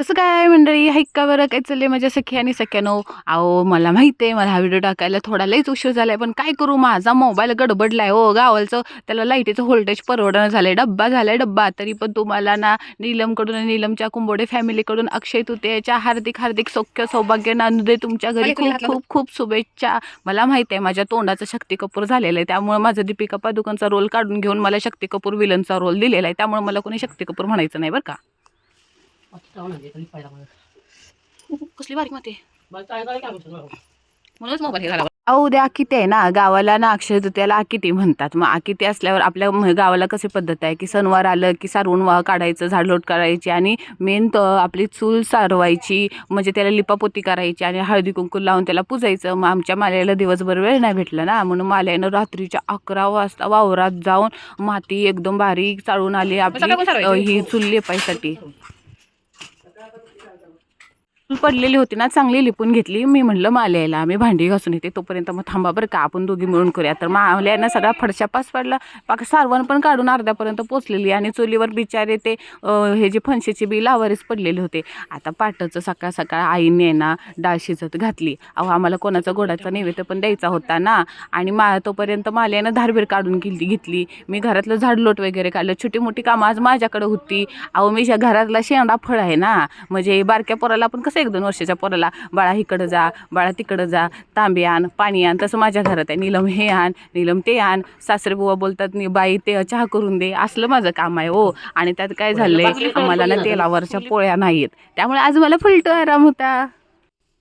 कसं काय मंडळी ऐका बरं काय चाललंय? माझ्या सखी आणि सख्यानो अहो मला माहिती आहे मला हा व्हिडिओ टाकायला थोडा लईच उशीर झालाय पण काय करू? माझा मोबाईल गडबडलाय हो गावालचं त्याला लाईटीचं व्होल्टेज परवडणं झालंय डब्बा झालाय डब्बा. तरी पण तुम्हाला ना नीलमकडून आणि नीलमच्या कुंबोडे फॅमिलीकडून अक्षय तृतीयेच्या हार्दिक हार्दिक सौख्य सौभाग्य नांदू दे तुमच्या घरी खूप खूप खूप शुभेच्छा. मला माहिती आहे माझ्या तोंडाचं शक्ती कपूर झालेलं आहे त्यामुळे माझा दीपिका पादुकोणचा रोल काढून घेऊन मला शक्ती कपूर विलनचा रोल दिलेला आहे त्यामुळे मला कोणी शक्ती कपूर म्हणायचं नाही बरं का. कसली बारीक माती म्हणूनच मोबाईल हे उद्या आकिती आहे ना गावाला ना अक्षय तृतीयाला आकिती म्हणतात. मग आकिती असल्यावर आपल्या म- गावाला कशी पद्धत आहे? की सणवार आलं की सारवून वा काढायचं झाडलोट करायची आणि मेन आपली चूल सारवायची म्हणजे त्याला लिपापोती करायची आणि हळदी कुंकू लावून त्याला पुजायचं. मग आमच्या माल्याला दिवसभर वेळ नाही भेटला ना. म्हणून माल्यानं रात्रीच्या अकरा वाजता वावरात जाऊन माती एकदम बारीक चाळून आली आपली ही चूल लिपायसाठी पडलेली होती ना चांगली लिपून घेतली. मी म्हणलं माल्याला आम्ही भांडी घासून येते तोपर्यंत मग थांबा बरं का आपण दोघी मिळून करूया. तर माल्यानं सगळा फडशा पास पडला. पाक सारवण पण काढून अर्ध्यापर्यंत पोचलेली आणि चुलीवर बिचारे ते हे जे फणशीचे बी लावारीच पडलेले होते. आता पाटाचं सकाळ सकाळ आईने ना डाळ शिजत घातली. अहो आम्हाला कोणाचा गोडाचा नैवेद्य पण द्यायचा होता ना. आणि मा तोपर्यंत माल्यानं धारबीर काढून घेतली घेतली. मी घरातलं झाडलोट वगैरे काढलं. छोटी मोठी कामं आज माझ्याकडे होती. अहो मी घरातला शेंडा फळ आहे ना म्हणजे बारक्या पोराला पण कसं एक दोन वर्षाच्या पोराला बाळा इकडं जा बाळा तिकडं जा तांबे आण पाणी आण. तसं माझ्या घरात आहे. नीलम हे आण नीलम ते आण. सासरे बुवा बोलतात नी बाई ते चहा करून दे. असलं माझं काम आहे हो. आणि त्यात काय झालंय आम्हाला ना तेलावरच्या पोळ्या नाहीत त्यामुळे आज मला फुलटो आराम होता.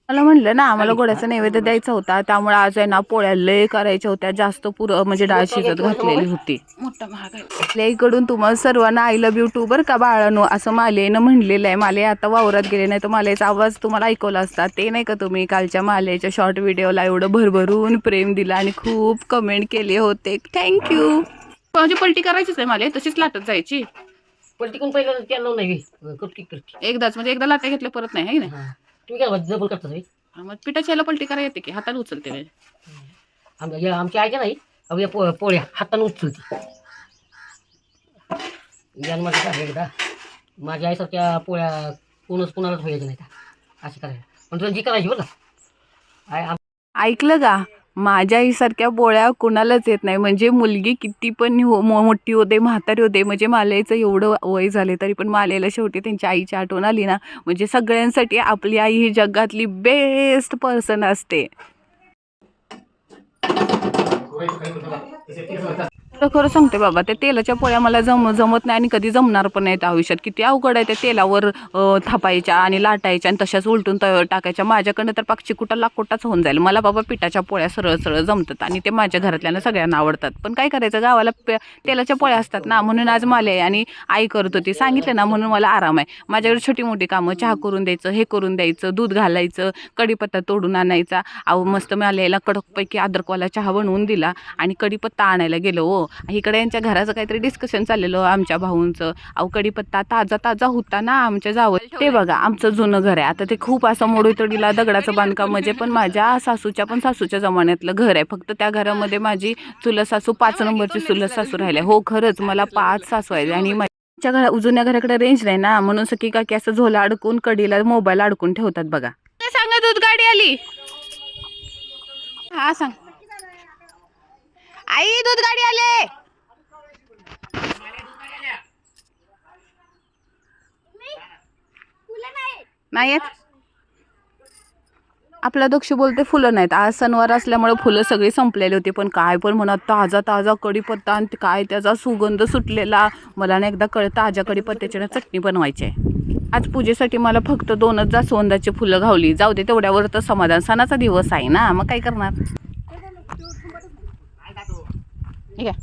मला म्हणलं ना आम्हाला गोड्याचा नैवेद्य द्यायचा होता. त्यामुळे आज आहे ना पोळ्या लय करायच्या होत्या. जास्त पुर म्हणजे डाळ शिजत घातलेली होती. मोठा महाग आपल्या इकडून तुम्हाला सर्वांना आय लव्ह यू टू बरं का बाळानो? असं मालेनं म्हणलेलं आहे. माले आता वावरात गेले नाही तर मालेचा आवाज तुम्हाला ऐकवला असता. ते नाही का तुम्ही कालच्या मालेच्या शॉर्ट व्हिडिओला एवढं भरभरून प्रेम दिलं आणि खूप कमेंट केले होते. थँक्यू माझी पलटी करायचीच आहे माले. तशीच लाटत जायची. पहिलं नाही करती करती एकदाच म्हणजे एकदा लाट्या घेतल्या परत नाही ना तुम्ही काय डबल करता तुम्ही हा, मग पिठाच्या याला पलटी करायला येते की हाताने उचलते मी. आमच्या या आमच्या आईच्या नाही अहो या पो पोळ्या हातानं उचलती. माझं काय एकदा माझ्या आईसारख्या पोळ्या कोणच कोणालाच व्हायच्या नाही त्या अशी करायला. पण तुला जी करायची बरं का? आम- ऐकलं का? माझ्या आईसारख्या पोळ्या कुणालाच येत नाही. म्हणजे मुलगी किती पण हो- मो- मोठी होते म्हातारी होते म्हणजे मालेचं एवढं वय झाले तरी पण मालेला शेवटी त्यांच्या आईची आठवण आली ना. म्हणजे सगळ्यांसाठी आपली आई ही जगातली बेस्ट पर्सन असते. खरं खरं सांगते बाबा त्या तेलाच्या पोळ्या मला जम जमत नाही आणि कधी जमणार पण नाहीत आयुष्यात. किती अवघड आहे त्या तेलावर थापायच्या आणि लाटायच्या आणि तशाच उलटून टाकायच्या. माझ्याकडनं तर पाक चिकुटा लाकोटाच होऊन जाईल. मला बाबा पिठाच्या पोळ्या सरळ सरळ जमतात आणि ते माझ्या घरातल्यानं सगळ्यांना आवडतात. पण काय करायचं गावाला तेलाच्या पोळ्या असतात ना म्हणून आज मला आहे आणि आई करत होती. सांगितलं ना म्हणून मला आराम आहे. माझ्याकडे छोटी मोठी कामं चहा करून द्यायचं हे करून द्यायचं दूध घालायचं कढीपत्ता तोडून आणायचा. अहो मस्त मालेला कडकपैकी अद्रकवाला चहा बनवून दिला आणि कढीपत्ता आणायला गेलो हो. इकडे यांच्या घराचं काहीतरी डिस्कशन चाललेलं आमच्या भाऊंचं. अहो कढीपत्ता ताजा ताजा होता ना आमच्या जावं ते बघा आमचं जुनं घर आहे. आता ते खूप असं मोडीतोडीला दगडाचं बांधकाम म्हणजे पण माझ्या सासूच्या पण सासूच्या जमान्यातलं घर आहे. फक्त त्या घरामध्ये माझी चुलत सासू पाच नंबरची चुलत सासू राहिल्या. हो खरंच मला पाच सासू आहेत. आणि माझ्या घरा जुन्या घराकडे रेंज नाही ना. म्हणून सकी काकी असं झोला अडकून कडीला मोबाईल अडकून ठेवतात बघा. सांगा दूध गाडी आली? हा सांग. आई दूध गाडी आले. नाही येत आपला दक्ष बोलते फुलं नाहीत. आज सणवार असल्यामुळे फुलं सगळी संपलेली होती पण काय पण म्हणा ताजा ताजा कढीपत्ता आणि काय त्याचा सुगंध सुटलेला. मला ना एकदा कळ ताज्या कढीपत्त्याची ना चटणी बनवायची आहे. आज पूजेसाठी मला फक्त दोनच जास्वंदाची फुलं घावली. जाऊ दे तेवढ्यावर तर समाधान. सणाचा दिवस आहे ना. मग काय करणार? ठीक आहे.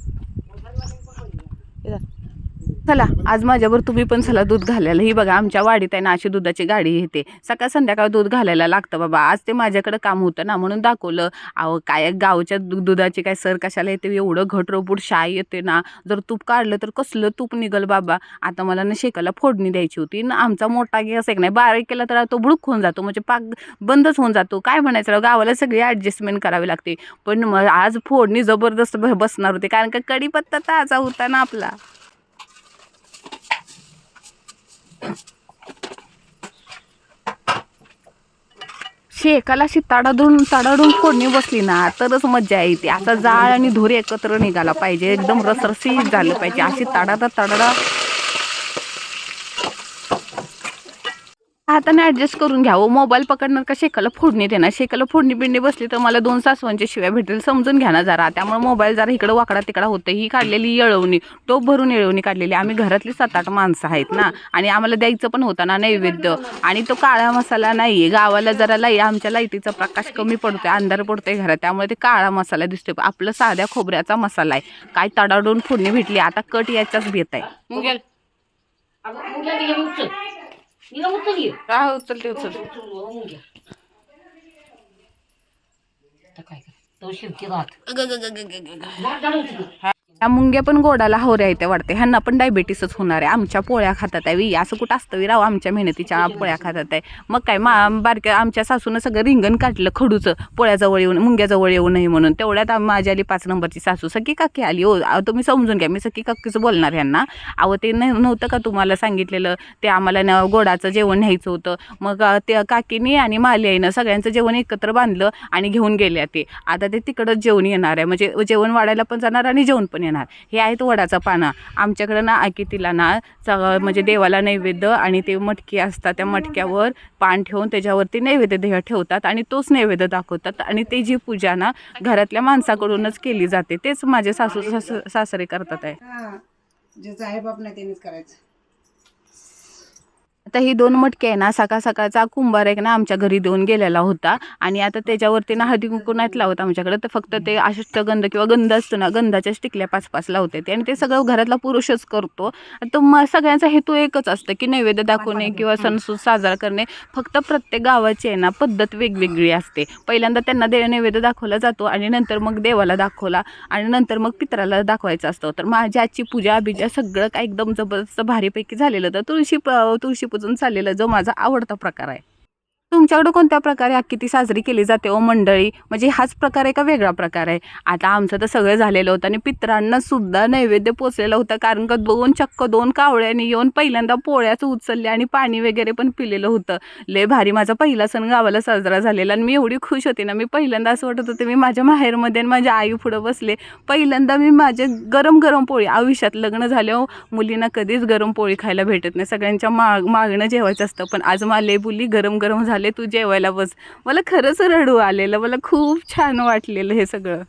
चला आज माझ्यावर तुम्ही पण चला दूध घालायला. ही बघा आमच्या वाडीत आहे ना अशी दुधाची गाडी येते. सकाळ संध्याकाळ दूध घालायला लागतं बाबा. आज ते माझ्याकडे काम होतं ना म्हणून दाखवलं. अहो काय गावच्या दुधाची काय सर कशाला येते एवढं घट रोबूट येते ना. जर तूप काढलं तर कसलं तूप निघल बाबा. आता मला ना शेकाला फोडणी द्यायची होती. ना आमचा मोठा गॅस एक नाही बारीक केला तर तो बुडूक होऊन जातो. म्हणजे पाक बंदच होऊन जातो. काय म्हणायचं गावाला सगळी ॲडजस्टमेंट करावी लागते. पण मग आज फोडणी जबरदस्त बसणार होती. कारण का कढीपत्ता ताजा होता ना आपला. शेकाला अशी ताडाडून ताडाडून फोडणी बसली ना तरच मज्जा येते. असा जाळ आणि धूर एकत्र निघाला पाहिजे. एकदम रसरसी झालं पाहिजे. अशी ताडाडा ताडाडा हाताने ॲडजस्ट करून घ्यावं मोबाईल हो, पकडणार का शेकाला फोडणी देणार शेकाला फोडणी बिडणी बसली तर मला दोन सासवांच्या शिव्या भेटेल समजून घ्या ना जरा. त्यामुळे मोबाईल जरा इकडं वाकडा तिकडा होतं ही काढलेली येळवणी टोप भरून येळवणी काढलेली. आम्ही घरातली सात आठ माणसं आहेत ना. आणि आम्हाला द्यायचं पण होतं ना नैवेद्य. आणि तो काळा मसाला नाही आहे गावाला जरा लाई आमच्या लाईटीचा प्रकाश कमी पडतोय. अंधार पडतोय घरात. त्यामुळे ते काळा मसाला दिसतोय. आपलं साध्या खोबऱ्याचा मसाला आहे. काय तडाडून फोडणी भेटली? आता कट याच्याच बेत आहे. हा उचलते उचलते. काय कर? तो शिवती राहत. उचल त्या मुंग्या पण गोडाला हवऱ्या येत्या वाटते ह्यांना पण डायबेटीसच होणार आहे. आमच्या पोळ्या खातात आहे वी असं कुठं असतं वी राव आमच्या मेहनतीच्या पोळ्या खातात आहे. मग काय मा बारक्या आमच्या सासूनं सगळं रिंगण काढलं खडूचं. पोळ्याजवळ येऊन मुंग्याजवळ येऊ नये म्हणून. तेवढ्यात माझी आली पाच नंबरची सासू. सखी काकी आली हो. तुम्ही समजून घ्या. मी सखी काकीचं बोलणार ह्यांना. अहो ते नाही नव्हतं का तुम्हाला सांगितलेलं? ते आम्हाला न गोडाचं जेवण न्यायचं होतं. मग त्या काकीनी आणि माली आईनं सगळ्यांचं जेवण एकत्र बांधलं आणि घेऊन गेल्या ते. आता ते तिकडंच जेवण येणार आहे. म्हणजे जेवण वाढायला पण जाणार आणि जेवण पण येणार. हे आहेत वडाचा पानं. आमच्याकडं ना आकितीला ना सगळं म्हणजे देवाला नैवेद्य आणि ते मटकी असतात त्या मटक्यावर पान ठेवून त्याच्यावरती नैवेद्य देह ठेवतात आणि तोच नैवेद्य दाखवतात. आणि ते जी पूजा ना घरातल्या माणसाकडूनच केली जाते. तेच माझे सासू सासरे करतात आहे. जे आहे बाप त्यांनीच करायचं. आता ही दोन मटके आहे ना सकाळ सकाळचा कुंभार एक ना आमच्या घरी देऊन गेलेला होता. आणि आता त्याच्यावरती ना हळदी कुंकू नाहीत लावत आमच्याकडे. तर फक्त ते अष्टगंध किंवा गंध असतो ना गंधाच्या टिकल्या पाच पाच लावते ते. आणि ते सगळं घरातला पुरुषच करतो. तर मग सगळ्यांचा हेतू एकच असतं की नैवेद्य दाखवणे किंवा सणसूद साजरा करणे. फक्त प्रत्येक गावाची आहे ना पद्धत वेगवेगळी असते. पहिल्यांदा त्यांना दे नैवेद्य दाखवला जातो आणि नंतर मग देवाला दाखवला आणि नंतर मग पित्राला दाखवायचं असतं. तर माझी आजची पूजा बिजा सगळं काय एकदम जबरदस्त भारीपैकी झालेलं. तर तुळशी प- तुळशी पूजन चाललेलं जो माझा आवडता प्रकार आहे. तुमच्याकडं कोणत्या प्रकारे अक्किती साजरी केली जाते ओ मंडळी? म्हणजे हाच प्रकार आहे का वेगळा प्रकार आहे? आता आमचं तर सगळं झालेलं होतं आणि पित्रांना सुद्धा नैवेद्य पोचलेलं होतं कारण का दोन चक्क दोन कावळ्यांनी येऊन पहिल्यांदा पोळ्याच उचलल्या आणि पाणी वगैरे पण पिलेलं होतं. लय भारी माझा पहिला सण गावाला साजरा झालेला आणि मी एवढी खुश होते ना मी पहिल्यांदा असं वाटत होते मी माझ्या माहेरमध्ये आणि माझ्या आई पुढं बसले. पहिल्यांदा मी माझे गरम गरम पोळी आयुष्यात लग्न झाल्यावर हो, मुलींना कधीच गरम पोळी खायला भेटत नाही सगळ्यांच्या माग मागणं जेवायचं असतं. पण आज मला बुली गरम गरम झाले तू जेवायला बस. मला खरंच रडू आलेलं. मला खूप छान वाटलेलं हे सगळं.